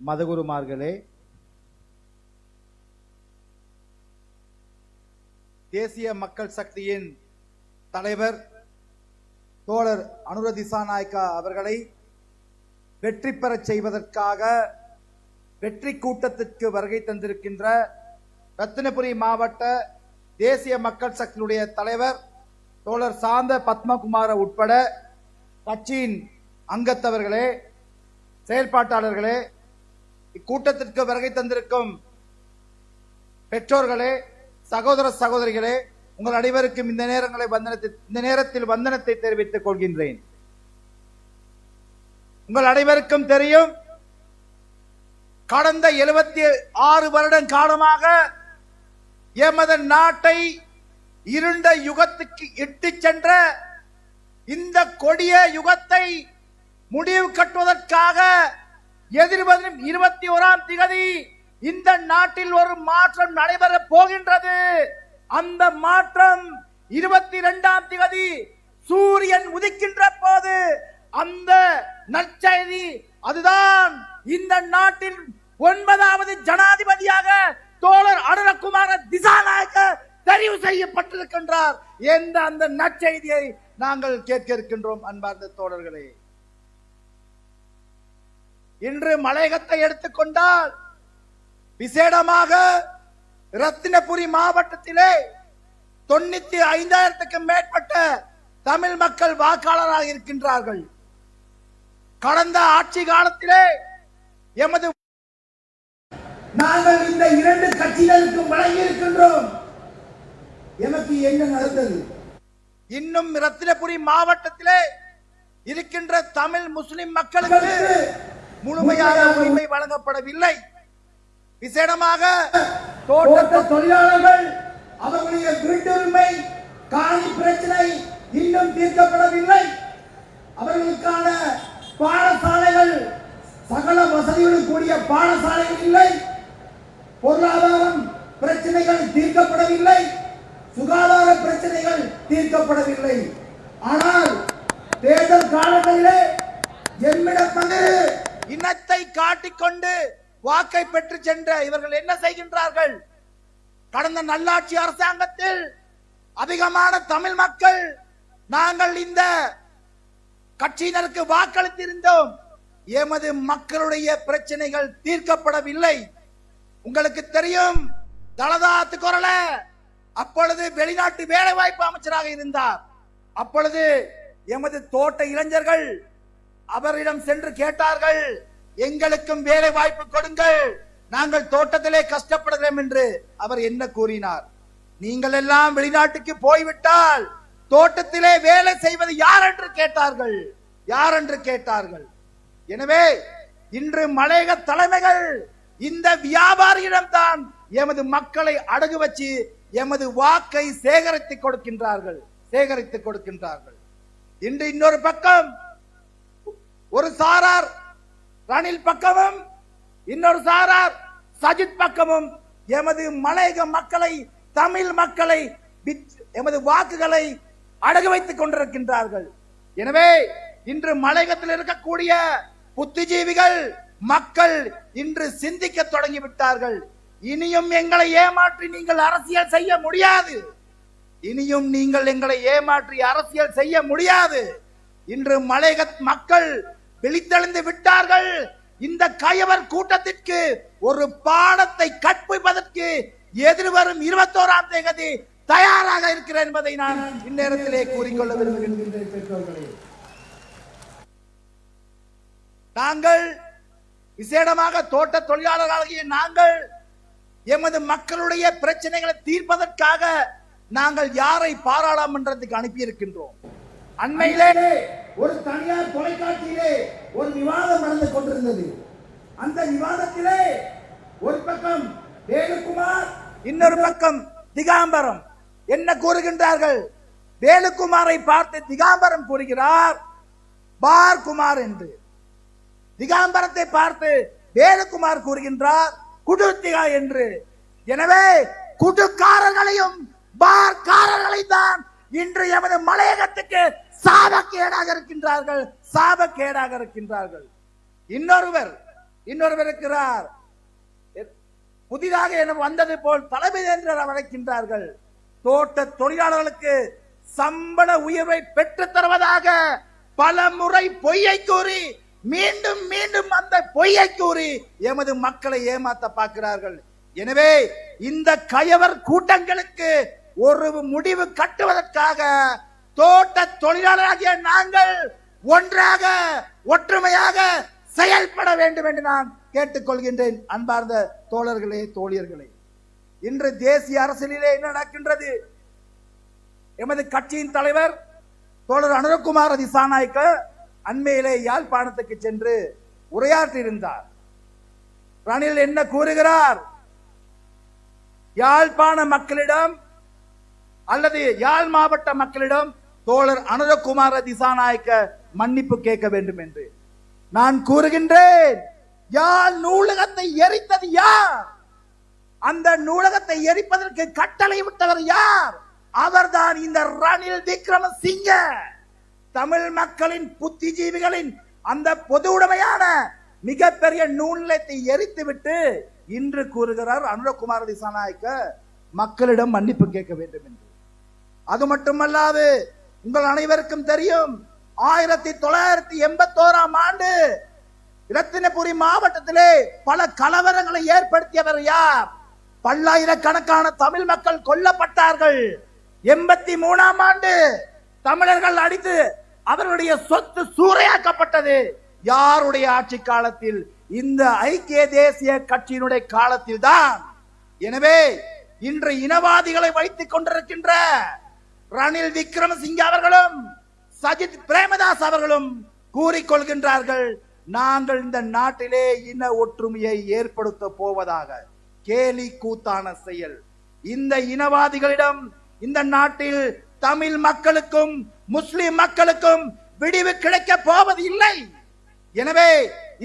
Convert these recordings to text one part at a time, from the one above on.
மதகுருமார்களே தேசிய மக்கள் சக்தியின் தலைவர் தோழர் அனுர திசாநாயக்கா அவர்களை வெற்றி பெறச் செய்வதற்காக வெற்றி கூட்டத்திற்கு வருகை தந்திருக்கின்ற ரத்தினபுரி மாவட்ட தேசிய மக்கள் சக்தியுடைய தலைவர் தோழர் சாந்த பத்மகுமார உட்பட கட்சியின் அங்கத்தவர்களே செயல்பாட்டாளர்களே இக்கூட்டத்திற்கு வருகை தந்திருக்கும் பெற்றோர்களே சகோதர சகோதரிகளே உங்கள் அனைவருக்கும் இந்த நேரங்களை வந்தனத்தை இந்த நேரத்தில் வந்தனத்தை தெரிவித்துக் கொள்கின்றேன். உங்கள் அனைவருக்கும் தெரியும் கடந்த எழுபத்தி ஆறு வருடம் காலமாக எமது நாட்டை இருண்ட யுகத்துக்கு இட்டு சென்ற இந்த கொடிய யுகத்தை முடிவு கட்டுவதற்காக எதிர்வதும் இருபத்தி ஓராம் திகதி இந்த நாட்டில் ஒரு மாற்றம் நடைபெறப் போகின்றது. அந்த மாற்றம் இருபத்தி இரண்டாம் திகதி சூரியன் உதிக்கின்ற போது அந்த நற்செய்தி அதுதான். இந்த நாட்டின் ஒன்பதாவது ஜனாதிபதியாக தோழர் அருணகுமார திசாநாயக்க தெரிவு செய்யப்பட்டிருக்கின்றார். என்ற அந்த நற்செய்தியை நாங்கள் கேட்க இருக்கின்றோம் அன்பார்ந்த தோழர்களே. இன்று மலையகத்தை எடுத்துக்கொண்டால் விசேடமாக ரத்தினபுரி மாவட்டத்திலே தொண்ணூத்தி ஐந்தாயிரத்துக்கும் மேற்பட்ட தமிழ் மக்கள் வாக்காளராக இருக்கின்றார்கள். கடந்த ஆட்சி காலத்திலே எமது நாங்கள் இந்த இரண்டு கட்சிகளுக்கும் வழங்கி இருக்கின்றோம் எனக்கு என்ன நடந்தது? இன்னும் ரத்தினபுரி மாவட்டத்திலே இருக்கின்ற தமிழ் முஸ்லிம் மக்களுக்கு முழுமையாக உரிமை வழங்கப்படவில்லை. விசேடமாக தோட்ட தொழிலாளர்கள் அவர்களுடைய வீட்டுரிமை காணி பிரச்சனை இன்னும் தீர்க்கப்படவில்லை. அவர்களுக்கான பாடசாலைகள் சகல வசதியுடன் கூடிய பாடசாலைகள் இல்லை. பொருளாதாரம் பிரச்சனைகள் தீர்க்கப்படவில்லை. சுகாதார பிரச்சனைகள் தீர்க்கப்படவில்லை. ஆனால் தேர்தல் காலங்களிலே எம்மிடம் வந்து இனத்தை காட்டிக்கொண்டு வாக்கை பெற்று சென்ற இவர்கள் என்ன செய்கின்றார்கள்? கடந்த நல்லாட்சி அரசாங்கத்தில் அதிகமான தமிழ் மக்கள் நாங்கள் இந்த கட்சியினருக்கு வாக்களித்திருந்தோம். எமது மக்களுடைய பிரச்சனைகள் தீர்க்கப்படவில்லை. உங்களுக்கு தெரியும் தலதாத்து குரல அப்பொழுது வெளிநாட்டு வேலை வாய்ப்பு அமைச்சராக இருந்தார். அப்பொழுது எமது தோட்ட இளைஞர்கள் அவரிடம் சென்று கேட்டார்கள் எங்களுக்கும் வேலை வாய்ப்பு கொடுங்கள் நாங்கள் தோட்டத்திலே கஷ்டப்படுகிறோம் என்று அவர் என்ன கூறினார்? நீங்கள் எல்லாம் வெளிநாட்டுக்கு போய்விட்டால் தோட்டத்திலே வேலை செய்வது யார் என்று கேட்டார்கள்? யார் என்று கேட்டார்கள்? எனவே இன்று மலையக தலைமைகள் இந்த வியாபாரியிடம் தான் எமது மக்களை அடகு வச்சு எமது வாக்கை சேகரித்து கொடுக்கின்றார்கள் சேகரித்து கொடுக்கின்றார்கள். இன்று இன்னொரு பக்கம் ஒரு சாரார் ரணில் பக்கமும் இன்னொரு சாரார் சஜித் பக்கமும் எமது மலையக மக்களை தமிழ் மக்களை எமது வாக்குகளை அடகு வைத்துக் கொண்டிருக்கின்றார்கள். எனவே இன்று மலையகத்தில் இருக்கக்கூடிய புத்திஜீவிகள் மக்கள் இன்று சிந்திக்க தொடங்கி விட்டார்கள் இனியும் எங்களை ஏமாற்றி நீங்கள் அரசியல் செய்ய முடியாது. இனியும் நீங்கள் எங்களை ஏமாற்றி அரசியல் செய்ய முடியாது. இன்று மலையக மக்கள் விழித்தெழுந்து விட்டார்கள். இந்த கயவர் கூட்டத்திற்கு ஒரு பாடத்தை கற்பிப்பதற்கு எதிர்வரும் இருபத்தோராம் தேதி தயாராக இருக்கிறேன் என்பதை நான் இந்நேரத்திலே கூறிக்கொள்ள விரும்புகின்றேன் பெற்றோர்களே. நாங்கள் விசேடமாக தோட்ட தொழிலாளர்களாகிய நாங்கள் எமது மக்களுடைய பிரச்சனைகளை தீர்ப்பதற்காக நாங்கள் யாரை பாராளுமன்றத்துக்கு அனுப்பியிருக்கின்றோம்? அண்மையிலே ஒரு தனியார் தொலைக்காட்சியிலே ஒரு விவாதம் நடந்து கொண்டிருந்தது. அந்த விவாதத்திலே ஒரு பக்கம் வேலுக்குமார் இன்னொரு பக்கம் திகாம்பரம். என்ன கூறுகின்றார்கள்? வேலுக்குமாரை பார்த்து திகாம்பரம் கூறுகிறார் பார் குமார் என்று. திகாம்பரத்தை பார்த்து வேலுக்குமார் கூறுகின்றார் குடுத்திகா என்று. எனவே குடுக்காரர்களையும் பார்க்காரர்களை தான் இன்று எமது மலையகத்துக்கு சாபக்கேடாக இருக்கின்றார்கள் சாபக்கேடாக இருக்கின்றார்கள். இன்னொருவர் இன்னொருவர் இருக்கிறார். புதிதாக என வந்தது போல் தலைமை என்று அழைக்கின்றார்கள். தோட்ட தொழிலாளர்களுக்கு சம்பள உயர்வை பெற்றுத் தருவதாக பல முறை பொய்யை கூறி மீண்டும் மீண்டும் அந்த பொய்யை கூறி எமது மக்களை ஏமாத்த பார்க்கிறார்கள். எனவே இந்த கயவர் கூட்டங்களுக்கு ஒரு முடிவு கட்டுவதற்காக தோட்ட தொழிலாளராகிய நாங்கள் ஒன்றாக ஒற்றுமையாக செயல்பட வேண்டும் என்று நான் கேட்டுக்கொள்கின்றேன். அன்பார்ந்த தோழர்களே தோழியர்களே இன்று தேசிய அரசியலிலே என்ன நடக்கின்றது? எமது கட்சியின் தலைவர் தோழர் அனுரகுமார் திசாநாயக்க அண்மையிலே யாழ்ப்பாணத்துக்கு சென்று உரையாற்றியிருந்தார். ரணில் என்ன கூறுகிறார்? யாழ்ப்பாண மக்களிடம் அல்லது யாழ் மாவட்ட மக்களிடம் தோழர் அனுரகுமார திசாநாயக்க மன்னிப்பு கேட்க வேண்டும் என்று. நான் கூறுகின்றேன் யாழ் நூலகத்தை எரித்தது யார்? அந்த நூலகத்தை எரிப்பதற்கு கட்டளை விட்டவர் யார்? அவர்தான் இந்த ரணில் விக்ரமசிங்க. தமிழ் மக்களின் புத்திஜீவிகளின் அந்த பொது உடைமையான மிகப்பெரிய நூல் நிலையத்தை எரித்துவிட்டு இன்று கூறுகிறார் அனுரகுமார திசாநாயக்க. மக்களிடம் மன்னிப்பு கேட்க வேண்டும் என்று. அது மட்டுமல்லாது உங்கள் அனைவருக்கும் தெரியும் ஆயிரத்தி தொள்ளாயிரத்தி எண்பத்தோராம் ஆண்டு இரத்தினபுரி மாவட்டத்திலே பல கலவரங்களை ஏற்படுத்தியவர் யார்? பல்லாயிரக்கணக்கான தமிழ் மக்கள் கொல்லப்பட்டார்கள். எண்பத்தி மூணாம் ஆண்டு தமிழர்கள் அடித்து அவர்களுடைய சொத்து சூறையாக்கப்பட்டது. யாருடைய ஆட்சி காலத்தில்? இந்த ஐக்கிய தேசிய கட்சியினுடைய காலத்தில் தான் எனவே இன்று இனவாதிகளை வைத்துக் கொண்டிருக்கின்ற ரணில் விக்ரமசிங்க அவர்களும் சஜித் பிரேமதாஸ் அவர்களும் கூறிக்கொள்கின்றார்கள் நாங்கள் இந்த நாட்டிலே இன ஒற்றுமையை ஏற்படுத்த போவதாக கேலி கூத்தான செயல். இந்த இனவாதிகளிடம் இந்த நாட்டில் தமிழ் மக்களுக்கும் முஸ்லிம் மக்களுக்கும் விடிவு கிடைக்க போவது இல்லை. எனவே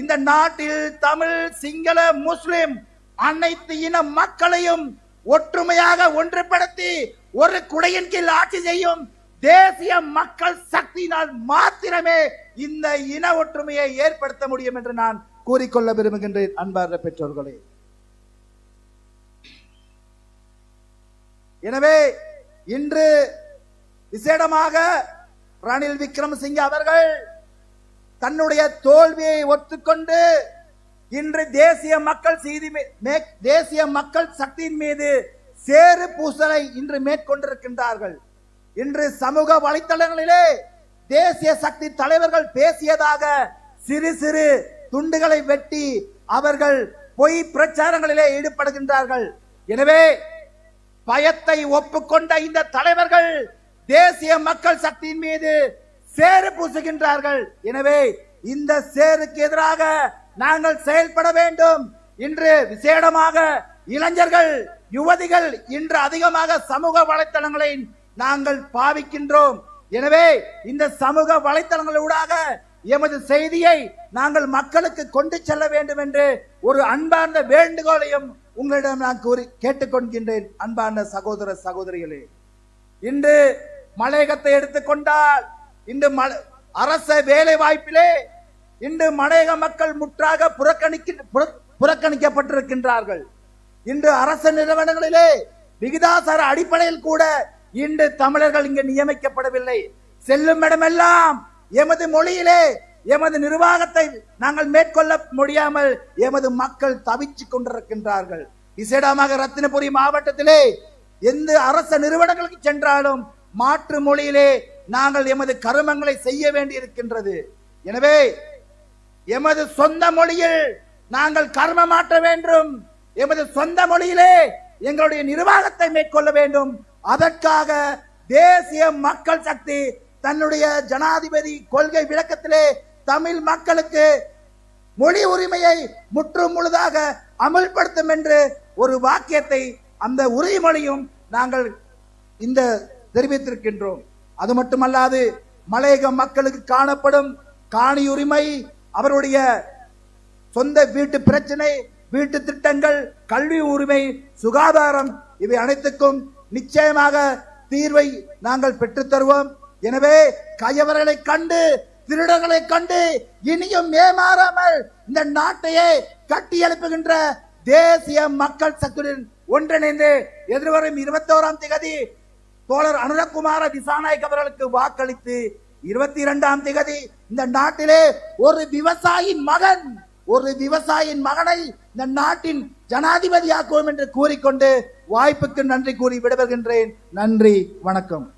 இந்த நாட்டில் தமிழ் சிங்கள முஸ்லிம் அனைத்து இன மக்களையும் ஒற்றுமையாக ஒன்றுபடுத்தி ஒரு குடையின் கீழ் ஆட்சி செய்யும் தேசிய மக்கள் சக்தியினால் மாத்திரமே இந்த இன ஒற்றுமையை ஏற்படுத்த முடியும் என்று நான் கூறிக்கொள்ள விரும்புகின்றேன் அன்பார்ந்த பெற்றோர்களே. எனவே இன்று விசேடமாக ரணில் விக்ரமசிங்க அவர்கள் தன்னுடைய தோல்வியை ஒத்துக்கொண்டு இன்று தேசிய மக்கள் செய்தி மே- தேசிய மக்கள் சக்தியின் மீது சேறு பூசலை இன்று மேற்கொண்டிருக்கின்றார்கள். இன்று சமூக வலைத்தளங்களிலே தேசிய சக்தி தலைவர்கள் பேசியதாக சிறு சிறு துண்டுகளை வெட்டி அவர்கள் பொய் பிரச்சாரங்களிலே ஈடுபடுகின்றார்கள். எனவே பயத்தை ஒப்புக்கொண்ட இந்த தலைவர்கள் தேசிய மக்கள் சக்தியின் மீது சேறு பூசுகின்றார்கள். எனவே இந்த சேருக்கு எதிராக நாங்கள் செயல்பட வேண்டும். இன்று விசேடமாக இளைஞர்கள் யுவதிகள் இன்று அதிகமாக சமூக வலைத்தளங்களை நாங்கள் பாவிக்கின்றோம். எனவே இந்த சமூக வலைத்தளங்களூடாக எமது செய்தியை நாங்கள் மக்களுக்கு கொண்டு செல்ல வேண்டும் என்று ஒரு அன்பார்ந்த வேண்டுகோளையும் உங்களிடம் நான் கூறி கேட்டுக்கொள்கின்றேன் அன்பார்ந்த சகோதர சகோதரிகளே. இன்று மலையகத்தை எடுத்துக்கொண்டால் இன்று மல- அரச வேலை வாய்ப்பிலே இன்று மலையக மக்கள் முற்றாக புறக்கணிக்க புறக்கணிக்கப்பட்டிருக்கின்றார்கள். இன்று அரசு நிறுவனங்களிலே விகிதாசார அடிப்படையில் கூட இன்று தமிழர்கள் இங்கு நியமிக்கப்படவில்லை. செல்லும் இடமெல்லாம் எமது மொழியிலே எமது நிர்வாகத்தை நாங்கள் மேற்கொள்ள முடியாமல் எமது மக்கள் தவிச்சு கொண்டிருக்கின்றார்கள். விசேடமாக ரத்தினபுரி மாவட்டத்திலே எந்த அரச நிறுவனங்களுக்கு சென்றாலும் மாற்று மொழியிலே நாங்கள் எமது கருமங்களை செய்ய வேண்டி இருக்கின்றது எனவே எமது சொந்த மொழியில் நாங்கள் கர்ம மாற்ற வேண்டும். எமது சொந்த மொழியிலே எங்களுடைய நிர்வாகத்தை மேற்கொள்ள வேண்டும். அதற்காக தேசிய மக்கள் சக்தி தன்னுடைய ஜனாதிபதி கொள்கை விளக்கத்திலே தமிழ் மக்களுக்கு மொழி உரிமையை முற்றும் முழுதாக அமல்படுத்தும் என்று ஒரு வாக்கியத்தை அந்த உறுதிமொழியும் நாங்கள் இந்த தெரிவித்திருக்கின்றோம். அது மட்டுமல்லாது மலையக மக்களுக்கு காணப்படும் காணி உரிமை அவருடைய சொந்த வீட்டு பிரச்சனை வீட்டு திட்டங்கள் கல்வி உரிமை சுகாதாரம் இவை அனைத்துக்கும் நிச்சயமாக தீர்வை நாங்கள் பெற்றுத் தருவோம். எனவே கயவர்களை கண்டு திருடர்களை கண்டு இனியும் ஏமாறாமல் இந்த நாட்டையே கட்டி எழுப்புகின்ற தேசிய மக்கள் சக்தியுடன் ஒன்றிணைந்து எதிர்வரும் இருபத்தோராம் திகதி தோழர் அனுரகுமார திசாநாயக் அவர்களுக்கு வாக்களித்து இருபத்தி இரண்டாம் திகதி இந்த நாட்டிலே ஒரு விவசாயி மகன் ஒரு விவசாயின் மகனை இந்த நாட்டின் ஜனாதிபதியாக்குவோம் என்று கூறிக்கொண்டு வாய்ப்புக்கு நன்றி கூறி விடைபெறுகின்றேன். நன்றி வணக்கம்.